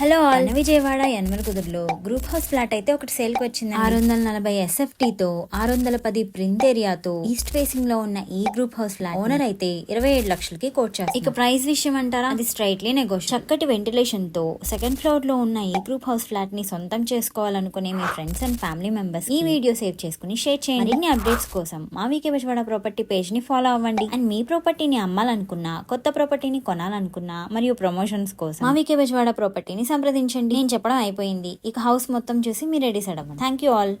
Hello all. Vijayawada Yanamala కుదురులో group house flat అయితే ఒకటి సేల్కి వచ్చింది ఆరు వందల నలభై ఎస్ఎఫ్టీ తో ఆరు వందల పది ప్రింట్ ఏరియాతో ఈస్ట్ ఫేసింగ్లో ఉన్న ఈ గ్రూప్ హౌస్ ఫ్లాట్ ఓనర్ అయితే ఇరవై ఏడు లక్షలకి కోట్ చేస్తారు ఇక ప్రైస్ విషయం అంటారా? అది స్ట్రైట్లీ నెగోషియల్ చక్కటి వెంటిలేషన్తో సెకండ్ ఫ్లోర్లో ఉన్న ఈ గ్రూప్ హౌస్ ఫ్లాట్ని సొంతం చేసుకోవాలనుకునే మీ ఫ్రెండ్స్ అండ్ ఫ్యామిలీ మెంబర్స్ ఈ వీడియో సేవ్ చేసుకుని షేర్ చేయండి. మరిన్ని అప్డేట్స్ కోసం మా వీకే విజయవాడ ప్రాపర్టీ పేజ్ని ఫాలో అవ్వండి. అండ్ మీ ప్రాపర్టీని అమ్మాలనుకున్నా కొత్త ప్రాపర్టీని కొనాలనుకున్నా మరియు ప్రమోషన్స్ కోసం మా వీకే విజయవాడ ప్రాపర్టీని సంప్రదించండి. నేను చెప్పడం అయిపోయింది. ఇక హౌస్ మొత్తం చూసి మీరే డిసైడ్ అవ్వండి. Thank you all